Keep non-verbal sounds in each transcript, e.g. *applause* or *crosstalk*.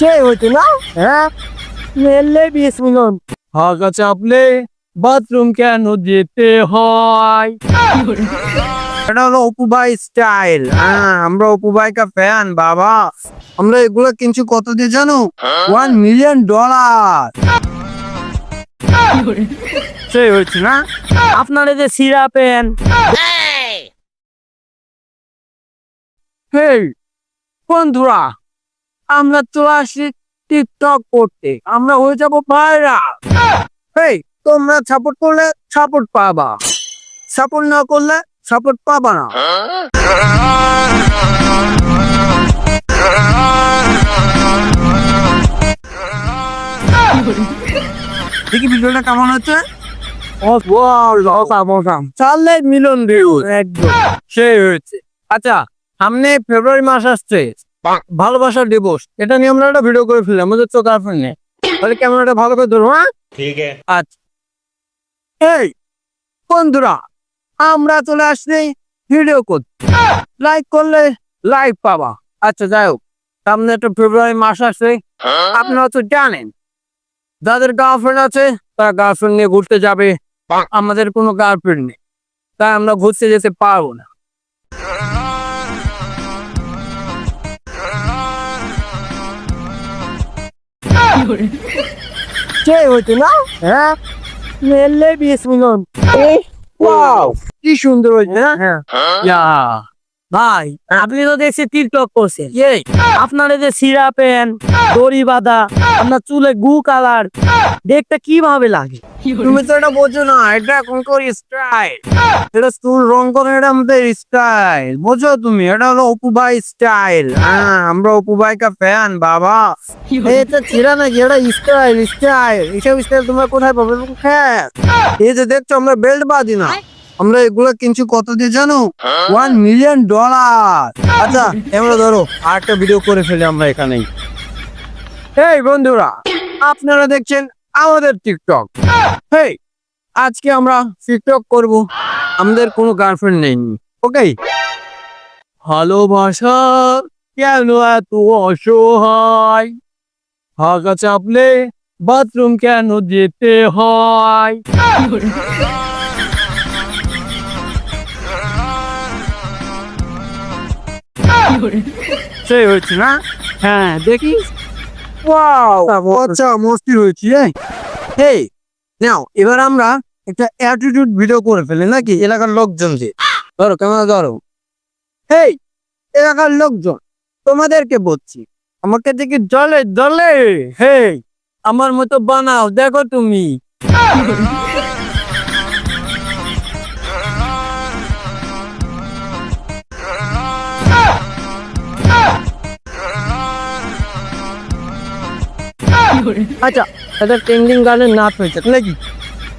কে হইতো না? হ্যাঁ? মেললে বিশ মিলন হাগা চাপলে বাথরুম কেন যেতে হয়? এটা হলো অপু ভাই স্টাইল। হ্যাঁ আমরা অপু ভাই কা ফ্যান বাবা। আমরা এগুলো কিনছি কত দিয়ে জানো? ওয়ান মিলিয়ন ডলার সেই না? আপনারা যে সিরা পেন। হেই বন্ধুরা আমরা চলে আসি টিকটক করতে। আমরা হয়ে যাব ভাইরাল হেই, তোমরা সাপোর্ট করলে সাপোর্ট পাবা। সাপোর্ট না করলে সাপোর্ট পাবা না। দেখি ভিডিওটা কেমন হচ্ছে? চালে মিলন ভিউ একদম। সেই হয়েছে। আচ্ছা সামনে ফেব্রুয়ারি মাস আসছে। ভালোবাসার ডিভোর্স এটা নিয়ে আমরা একটা ভিডিও করে ফেললাম আমাদের চোখ আর নেই তাহলে একটা ভালো করে ধরো হ্যাঁ? ঠিক আছে। আচ্ছা। এই বন্ধুরা আমরা চলে আসছি ভিডিও করতে। লাইক করলে লাইক পাবা। আচ্ছা যাই হোক সামনে একটা ফেব্রুয়ারি মাস আসছে হ্যাঁ? আপনারা তো জানেন যাদের গার্লফ্রেন্ড আছে তারা গার্লফ্রেন্ড নিয়ে ঘুরতে যাবে। আমাদের কোনো গার্লফ্রেন্ড নেই। তাই আমরা ঘুরতে যেতে পারব না। কে হইতো না? হ্যাঁ? মেললে বিশ মিলন ওয়াও। কি সুন্দর হয়েছে না হ্যাঁ। ইয়া ভাই আপনি তো দেখছি টিকটক করছেন। এই। আপনারা যে সিরা পেন দড়ি বাঁধা আপনার চুলে গু কালার দেখতে কীভাবে লাগে? তুমি তো এটা বোঝো না এটা এখনকার স্টাইল এটা চুল রং করে এটা আমাদের স্টাইল বোঝো তুমি এটা হলো অপু ভাই স্টাইল হ্যাঁ আমরা অপু ভাই কা ফ্যান বাবা। এটা ছিল না কি এটা স্টাইল স্টাইল এইসব স্টাইল তোমরা কোথায় পাবে? হ্যাঁ। এই যে দেখছ আমরা বেল্ট বাঁধি না। আমরা এগুলো কিনছি কত দিয়ে জানো? ওয়ান মিলিয়ন ডলার আচ্ছা এবার ধরো আর একটা ভিডিও করে ফেলি আমরা এখানেই। এই বন্ধুরা, আপনারা দেখছেন আমাদের টিকটক হেই, আজকে আমরা টিকটক করব। আমাদের কোনো গার্লফ্রেন্ড নেই। ওকে ভালোবাসা কেন এত অসহায়? হাগা চাপলে বাথরুম কেন যেতে হয়? সেই হয়েছে না? হ্যাঁ দেখি। আচ্ছা মস্তি। হয়েছে এই। হেই নাও এবার আমরা একটা অ্যাটিটিউড ভিডিও করে ফেলি নাকি? এলাকার লোকজন যে। ধরো ক্যামেরা ধরো। হেই এলাকার লোকজন তোমাদেরকে বলছি আমাকে দেখি জলে জলে হেই আমার মতো বানাও দেখো তুমি। আচ্ছা এটা ট্রেন্ডিং গানের নাচ হয়েছে নাকি?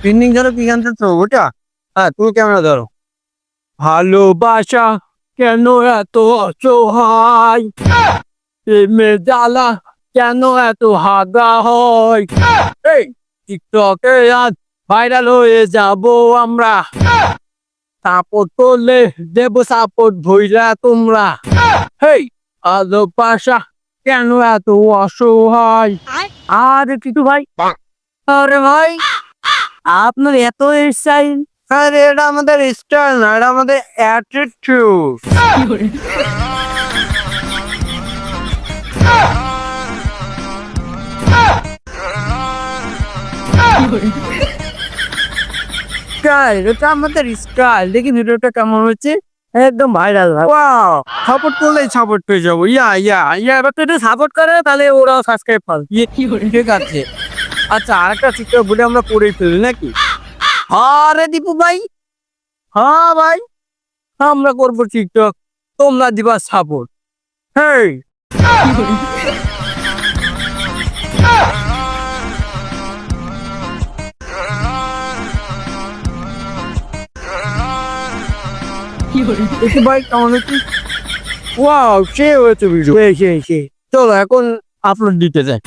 ট্রেন্ডিং ধরো কি গান তো ওটা? হ্যাঁ তুমি ক্যামেরা ধরো। ভালোবাসা কেন এত অসহায়? প্রেমের জ্বালা কেন এত হাগা হয়? এই টিকটকে আজ ভাইরাল হয়ে যাব আমরা। সাপোর্ট করলে দেব সাপোর্ট ভইরা তোমরা। হেই ভালোবাসা কেন এত অসহায়? আর কিছু ভাই? আরে ভাই আপনার এত স্টাইল আরে এটা আমাদের স্টাইল না এটা আমাদের অ্যাটিটিউড স্টাইল এটা আমাদের স্টাইল দেখি ভিডিওটা কেমন হচ্ছে। একদম ভাইরাল ওয়াও সাপোর্ট করলেই সাপোর্ট পেয়ে যাব। ইয়া ইয়া ইয়া এবার তো সাপোর্ট করে তাহলে ওরা সাবস্ক্রাইব পাবে। ইয়ে ঠিক আছে। আচ্ছা আরেকটা টিকটক ভিডিও আমরা করেই ফেলি নাকি? আরে দীপু ভাই। হ্যাঁ ভাই আমরা করব টিকটক তোমরা দিবা সাপোর্ট হেই! *laughs* দেখি বাইক হচ্ছে ওয়াও সে হয়েছে ভিডিও সেই সেই সেই চলো এখন আপলোড দিতে যাই।